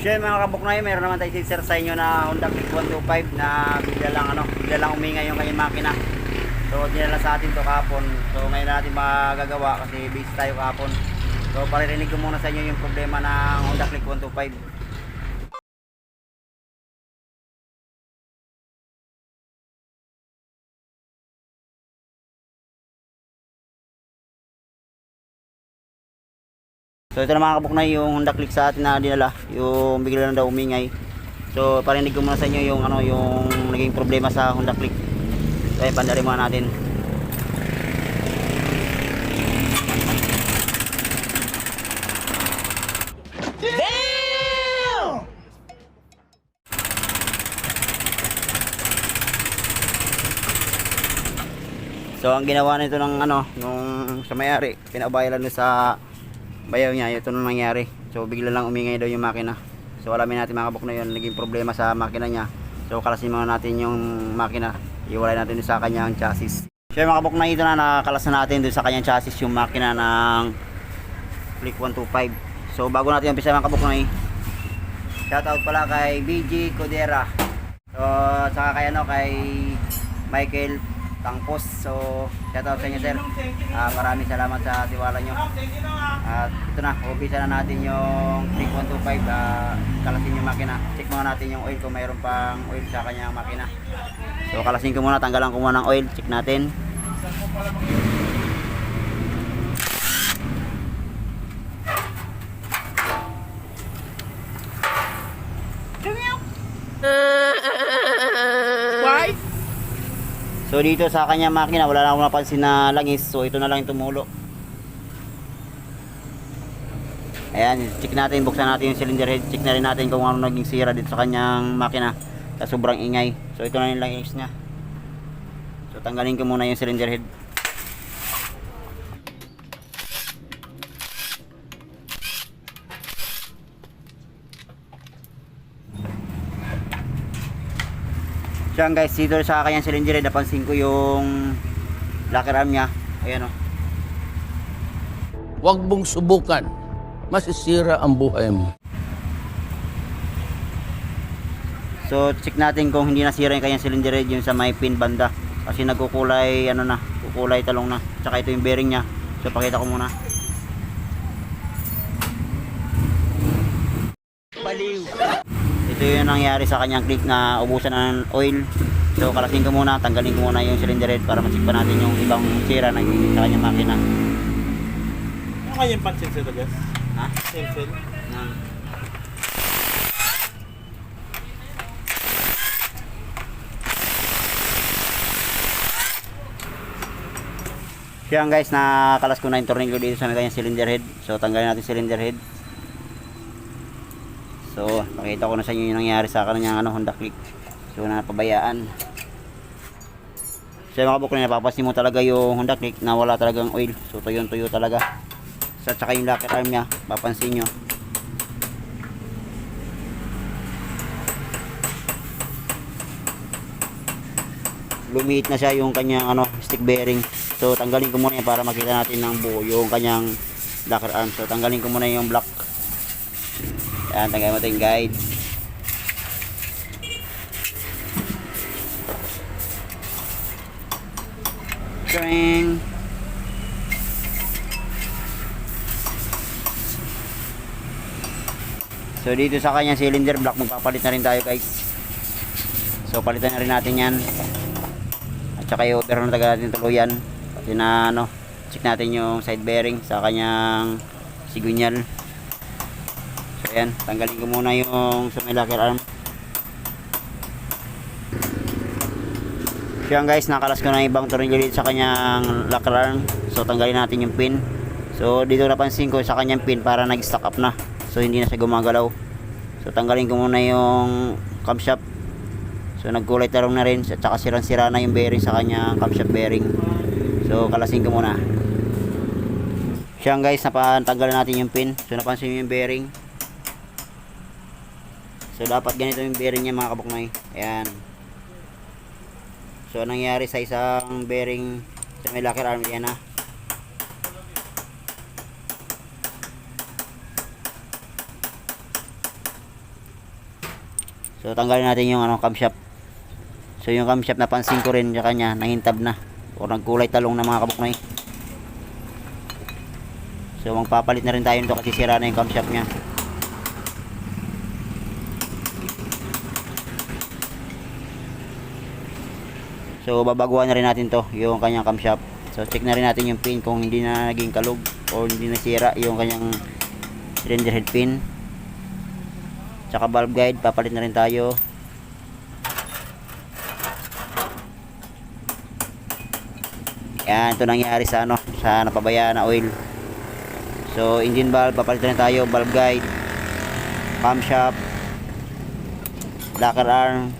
Siya mga kabuknoy, meron naman tayo sir sa inyo na Honda Click 125 na bigla lang ano, bigla lang umingay yung kanyang makina. So dinala sa atin to kahapon. So ngayon na natin magagawa kasi busy tayo kahapon. So paririnig ko muna sa inyo yung problema ng Honda Click 125. So ito na mga kabuknoy yung Honda Click sa atin na dinala, yung bigla lang daw umingay. So parinig ko muna sa inyo yung ano yung naging problema sa Honda Click. So ay pandali muna natin. So ang ginawa nito ng ano, nung sa mayari, pinabayalan doon sa bayaw niya, ito nung nangyari. So bigla lang umingay daw yung makina. So alamin natin mga kabuk na yun, naging problema sa makina niya. So kalasin muna natin yung makina, iwalay natin sa kanyang chassis. So mga kabuk na ito na nakakalas na natin doon sa kanyang chassis yung makina ng Click 125. So bago natin umpisa mga kabuk na Shoutout pala kay BG Codera. So saka kay ano kay Michael Tangpos. So shoutout sa inyo sir. Ah, maraming salamat sa tiwala nyo. At ito na, umpisa na natin yung Click 125. Uh, kalasin yung makina. Check muna natin yung oil kung mayroon pang oil sa kanyang makina. So kalasin ko muna, tanggalan ko muna ng oil. Check natin. So dito sa kanyang makina, wala na akong napansin na langis. So ito na lang tumulo. Ayan, check natin, buksan natin yung cylinder head. Check na rin natin kung ano naging sira dito sa kanyang makina. Sa sobrang ingay. So ito na yung langis niya. So tanggalin ko muna yung cylinder head. Yan guys, dito sa kanyang cylinder napansin ko yung locker arm niya. Ayan oh. o. Huwag mong subukan. Masisira ang buhay mo. So check natin kung hindi nasira yung kanyang cylinder head yung sa may pin banda. Kasi nagkukulay ano na, kukulay talong na. Tsaka ito yung bearing niya. So pakita ko muna. Ito yung nangyari sa kanyang click na ubusan ng oil. So kalasin ko muna, tanggalin ko muna yung cylinder head para pa natin yung ibang sira na sa kanyang makina. Ano kayang pansin sa tagas? Ha? Pencil? Yan. So yan guys, nakakalas ko na yung tornilyo dito sa may kanyang cylinder head. So tanggalin natin cylinder head. So, pakita ko na sa inyo yung nangyari sa kanyang ano, Honda Click. So, napabayaan. So, mga buklo, napapansin mo talaga yung Honda Click na wala talagang oil. So, tuyo-tuyo talaga. Sa tsaka yung locker arm niya, papansin nyo. Lumiit na siya yung kanyang ano, stick bearing. So, tanggalin ko muna yan para makita natin ng buo yung kanyang locker arm. So, tanggalin ko muna yung block. Yan, tanggalin mo ito yung guide. Tring. So dito sa kanyang cylinder block magpapalit na rin tayo guys. So palitan na rin natin yan. At saka yung pero na taga natin tuluyan. Pati na ano, check natin yung side bearing sa kanyang sigunyal. Ayan, tanggalin ko muna yung sa may locker arm. So yan guys, nakalas ko na ibang tornilyo dito sa kanyang locker arm. So tanggalin natin yung pin. So dito napansin ko sa kanyang pin para nag-stock up na. So hindi na siya gumagalaw. So tanggalin ko muna yung camshaft. So nagkulay tarong na rin at saka sirang-sira na yung bearing sa kanyang camshaft bearing. So kalasin ko muna. So yan guys, napatanggalan natin yung pin. So napansin nyo yung bearing. So dapat ganito yung bearing niya mga kabuknoy. Ayan. So nangyari sa isang bearing sa may locker arm yan ha. So tanggalin natin yung ano camshaft. So yung camshaft napansin ko rin sa kanya nangintab na o nagkulay talong na mga kabuknoy. So magpapalit na rin tayo nito kasi sira na yung camshaft niya. So babaguhan na rin natin to yung kanyang camshaft. So check na rin natin yung pin kung hindi na naging kalug o hindi nasira yung kanyang cylinder head pin. Tsaka valve guide, papalit na rin tayo. Yan, ito nangyari sa ano, sa napabayaan na oil. So, engine valve, papalit na tayo, valve guide, camshaft, locker arm.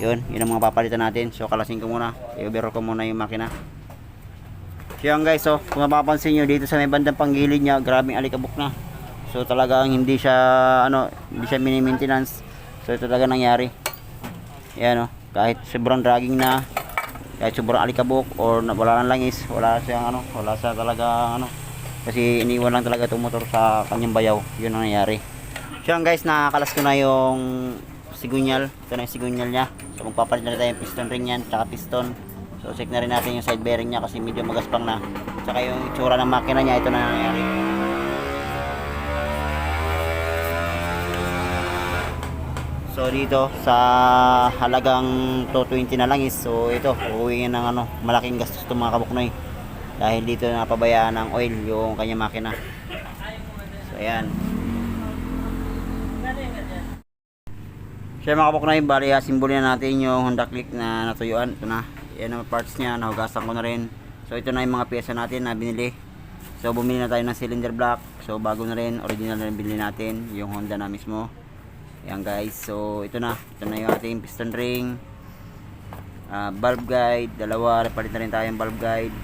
Yun, yun ang mga papalitan natin. So, kalasin ko muna. I-overhaul ko muna yung makina. So, guys, so, kung mapapansin nyo, dito sa may bandang panggilid niya, grabing alikabok na. So, talagang hindi siya, ano, hindi siya mini-maintenance. So, ito talaga nangyari. Yan, oh, kahit sobrang dragging na, kahit sobrang alikabok, or wala nang langis, wala siyang, ano, wala siya talaga, ano, kasi iniwan lang talaga itong motor sa kanyang bayaw. Yun ang nangyari. So, guys, nakakalas ko na yung sigunyal. Ito na yung sigunyal niya. So, magpapalit na tayo yung piston ring yan, tsaka piston. So, check na rin natin yung side bearing niya kasi medyo magaspang na. Tsaka yung itsura ng makina niya, ito na nangyari. So dito sa halagang 220 na lang is so ito uuwiin ng ano malaking gastos itong mga kabuknoy dahil dito napabayaan ng oil yung kanya makina. So ayan. Siya mga kabuknoy bali simbolo na natin yung Honda Click na natuyuan ito na. Yan ang parts niya nahugasan ko na rin. So ito na yung mga pyesa natin na binili. So bumili na tayo ng cylinder block. So bago na rin original na rin binili natin yung Honda na mismo. Yan guys, so ito na. Ito na yung ating piston ring. Ah, valve guide, dalawa. Repalit na rin tayo yung valve guide.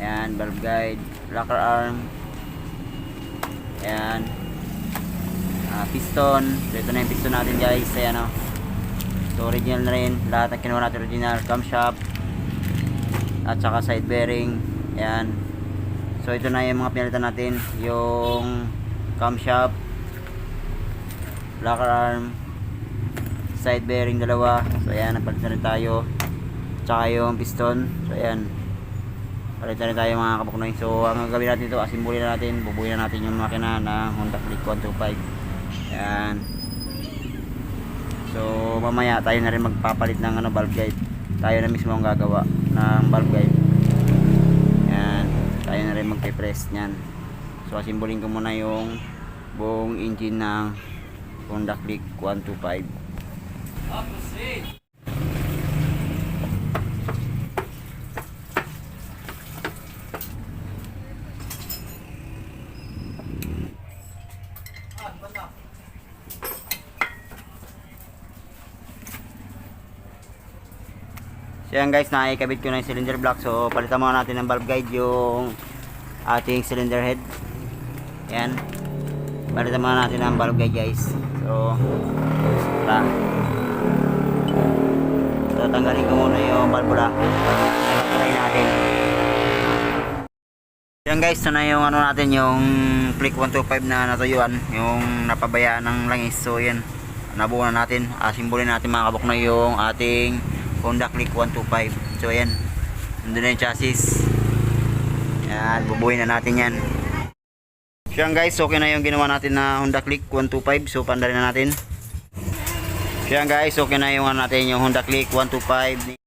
Yan, valve guide. Rocker arm. Yan. Ah, piston. So ito na yung piston natin guys. Ayan o. So original na rin. Lahat ng kinuha natin original. Camshaft. At saka side bearing. Yan. So ito na yung mga pinalitan natin. Yung camshaft locker arm side bearing dalawa so ayan napalit na rin tayo tsaka yung piston so ayan palit na rin tayo mga kabuknoy so ang gagawin natin ito asimbuli na natin bubuhin na natin yung makina ng Honda Click 125 ayan so mamaya tayo na rin magpapalit ng ano, valve guide. Tayo na mismo ang gagawa ng valve guide. Ayan tayo na rin magpe-press nyan so asimbolin ko muna yung buong engine ng Honda Click 125 So yan guys, nakikabit ko na yung cylinder block. So palitan muna natin ng valve guide yung ating cylinder head. Yan. Palitan muna natin ng valve guide guys. So, tara. So tanggalin ko muna yung valvula. Try natin. Yan guys, ito na yung ano natin, yung click 125 na natuyuan, yung napabayaan ng langis. So yan, nabuo na natin. Ah, simbolin natin mga kabok na yung ating Honda Click 125. So yan, nandun na yung chassis. Yan, bubuhin na natin yan. So yan guys, okay na yung ginawa natin na Honda Click 125. So pandarin na natin. So yan guys, okay na yung ano natin yung Honda Click 125.